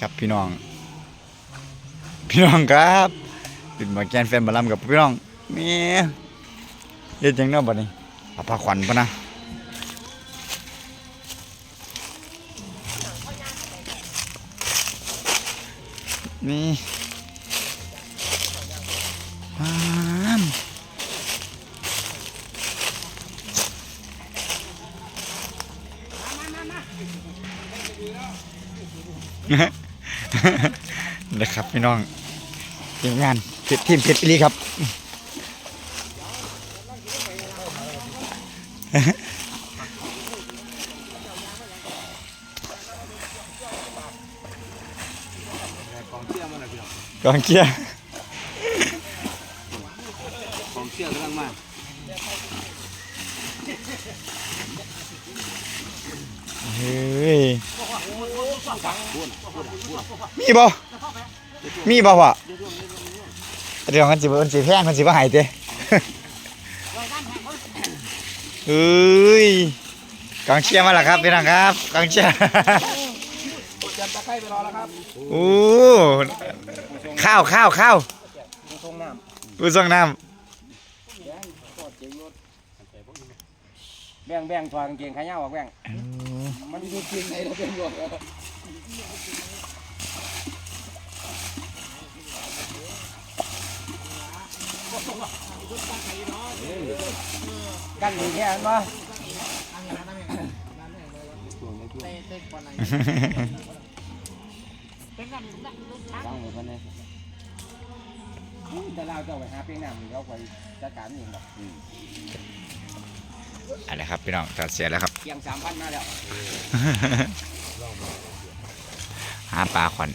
ครับพี่น้อง พี่น้องครับปิดมาแกนแฟนบอลลัมกับพี่น้องนี่เฮ็ดจังเนาะบัดนี้เอาผ้าขวัญปะนะนี่ปามนะ นะครับพี่น้องทีมงานเพชรทีมเพชรอิลีครับกองเชียร์กองเชียร์กองเชียร์กำลังมา เฮ้ยมีบ่มีบ่วะเดี๋ยวมันสิมันสิแพงมันสิบ่หายเต้เอ้ยกองเชียร์มาแล้วครับพี่น้องครับกองเชียร์โอ้ข้าวข้าวข้าวทงน้ผู้ส่งน้ำแบ่งแบ่งถอดกางเกงขายาวออกแบ่ง มันมีจริงไหนเราเป็นบวกกันดีแค่นั้นปะตั้งหมดกันเลยแต่เราจะไปหาเพียงน้ำเราไปจัดการเองแบบ อันนี้ครับพี่น้องตัดเสียแล้วครับเพียงสามพันมาแล้วหาปลาขวัญ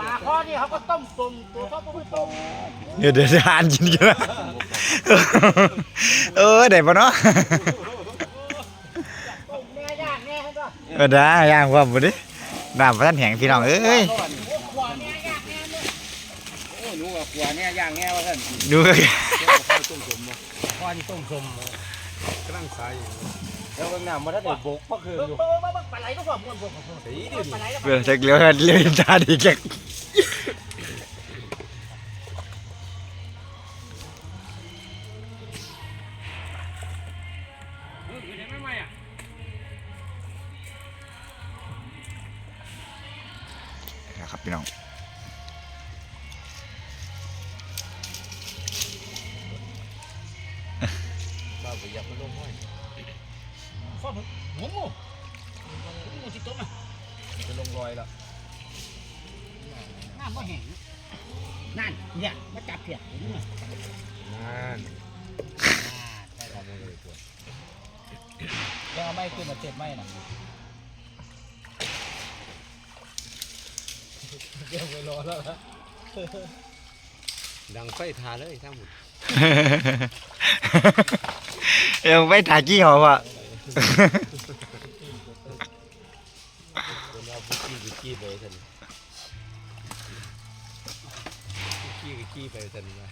ปลาข้อนี่เขาก็ต้มตุ่มตัวเขาก็ไม่ต้มเดี๋ยวเดี๋ยวจะอ่านกินกันนะเออได้ปะเนาะต้มแน่ย่างแน่เขาก็เออได้ย่างว่าบุดิ น้ำพระท่านแห่งพี่น้องเอ้ยขวาแน่ย่างแน่เนี่ยโอ้หนูกับขวาเนี่ยย่างแง่ว่าท่านดูก็ข้อนี่ต้มสมกำลังใส่แล้วก็น้ำมันได้บกก็คือเบิ่งอยู่เบิ่งเบิ่งเบิ่งปลาไหลก็บอกม้วนบวกปลาไหลแล้วเบื่อจะเลี้ยวเลี้ยวจาดีแกไม่ไม่อะ พี่น้องบ้าไปอยากมันลงห้อยข้อหมูหมูหมูหมูที่ต้มอะจะลงรอยแล้วน้ำก็แห้งนั่นเนี่ยมาจับเพียนั่นได้ทำเลยตัวแล้วไม่ขึ้นมาเจ็บไม่นะ เดี๋ยวไปรอแล้วดังไฟทาเลยทั้งหมดเอวไม่ถ่ายกี้เขาอะคนเราบุกี้บุกี้ไปท่านบุกี้กับกี้ไปท่านมา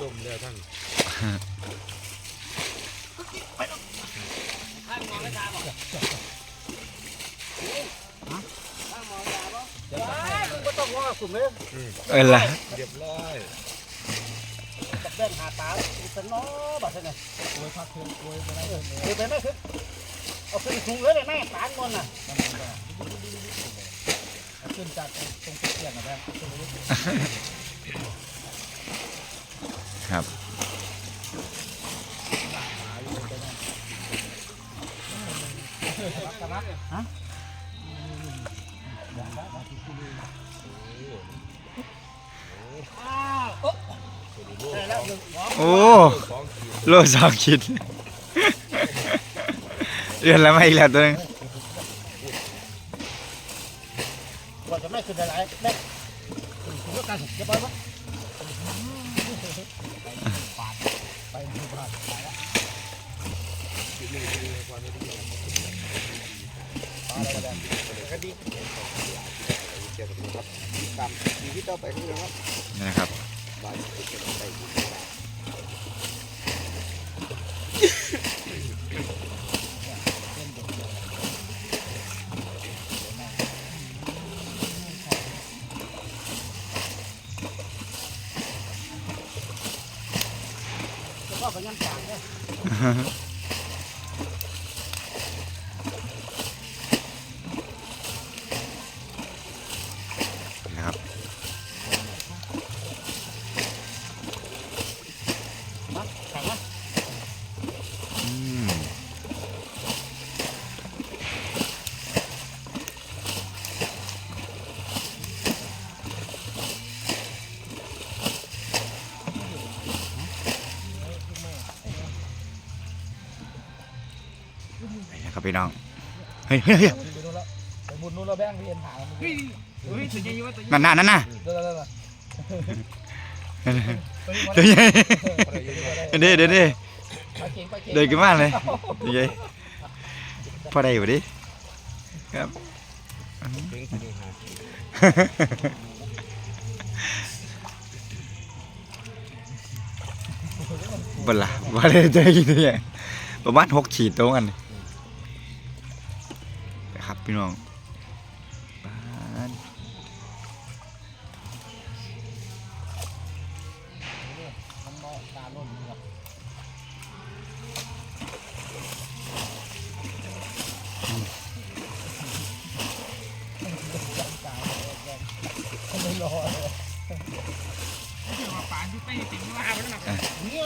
ต้มแล้วทั้งข้างมองไม่ตาบอกก็ต้องว่า คุณเลยเออล่ะเรียบร้อยเดินหาตาสนอแบบนี้โวยพักเพื่อนโวยไปไหนเออไปไหมคือเอาขึ้นสูงเลยเลยแม่ตานบนน่ะขึ้นจากตรงเตียงนะแม่ครับฮะ โอ้โลสองคิดเดือนละไม่อีกแล้วตัวนึงก่อนจะไม่ขึ้นอะไรแม่คุณก็การจะไปวะไปบ้านไปแล้วอะไรกันก็ เกี่ยวกับครับตามชีวิตต่อไปคือครับนี่นะครับแล้วก็ไปยันจางเนี่ย พี่น้อง เฮ้ยเฮ้ยเฮ้ยไปนู่นแล้วไปบุญนู่นแล้วแบงค์พี่เอ็นหาเฮ้ยเฮ้ยตัวใหญ่ว่าตัวใหญ่นั่นน่ะนั่นน่ะเดี๋ยวเดี๋ยวเดี๋ยวเดี๋ยวเดี๋ยวเดี๋ยวเดี๋ยวไปเก่งไปเก่งเดินกันมากเลยเดี๋ยวพอได้อยู่ดิครับ บลาบาได้เจอกี่ตัวประมาณหกขีดตรงกันนะครับ พี่น้อง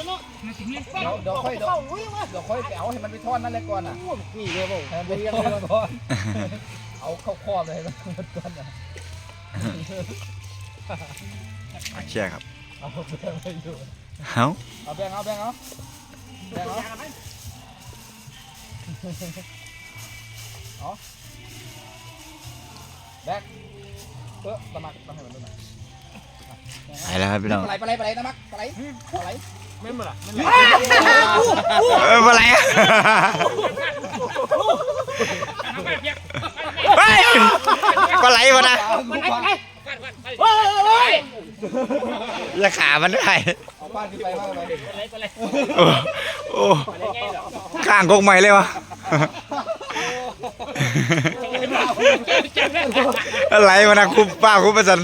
เนาะเดี๋ยวเดี๋ยวค่อยเดี๋ยวเข้าอุ้ยมาเดี๋ยวค่อยไปเอาให้มันไปทอดนั่นแหละก่อนอะนี่เลยบ่ให้มันไปเลี้ยงเลยก่อนเอาเข้าคอบเลยให้มันก่อนอะมาเชียร์ครับเอาแบงค์ไปอยู่เฮ้าเอาแบงค์เอาแบงค์เอาแบงค์เอาแบงค์เออตะมักต้องให้มันด้วยนะ ไปแล้วครับพี่น้องปลาไหลปลาไหลปลาไหลตะมักปลาไหลปลาไหลไม่เหมือนเอออะไรอะเฮ้ยปลาไหลมานะมันไปไปเฮ้ยเฮ้ยอย่าขามันได้เอาป้านขึ้นไปมากเลยไปเลยไปเลยโอ้โอ้ข้างกกใหม่เลยวะอะไรมานะคุปป้าคุปประสัน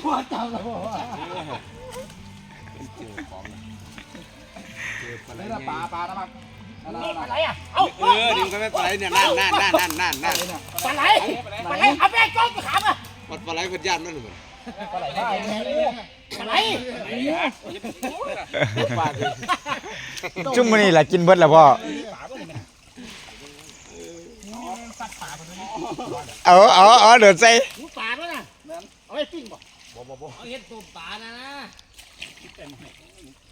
ควาจังเลยว่านี่ละปลาปลาตะมักนั่นนี่น่ะปลาไหลอะเอ้าเออดึงกันไม่ปลาไหลเนี่ยนั่นนั่นนั่นนั่นนั่นนั่นปลาไหลปลาไหลเอาแป้งจ้องขามอะปลาปลาไหลเป็นญาติมันหรือเปล่าปลาไหลได้ปลาไหลจุ่มมันนี่แหละกินเบิดแล้วพ่อเอาเอาเอาเดือดใส่ หูปลาด้วยนะ เอาไว้ปิ้งบ่เอาเห็ดตุ่มปลานะนะ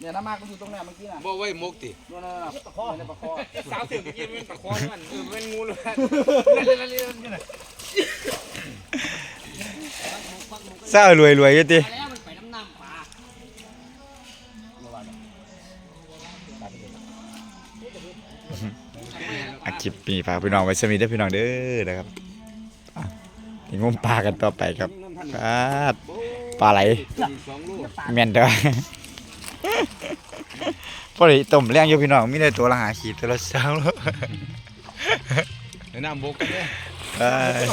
เนี่ยน้ำมากมันอยู่ตรงเนี้ยเมื่อกี้น่ะบ่ไว้มกตินู่นน่ะปลาคอเนี่ยปลาคอสาวถึงกินเป็นปลาคอนมันเออเป็นงูเลยเศร้ารวยรวยอยี่ติปลาแล้วมันไปน้ำน้ำปลาอาคลิปนี้ฝากพี่น้องไว้สมีเด้อพี่น้องเด้อนะครับอะนี่งมปลากันต่อไปครับ ครับปลาไหลสองลูกแม่นเด้อพอดีต้มแรงอยู่พี่น้องมีได้ตัวละหาขีดตัวละสามแล้วในน้ำบกกันเนี่ยเอ้ย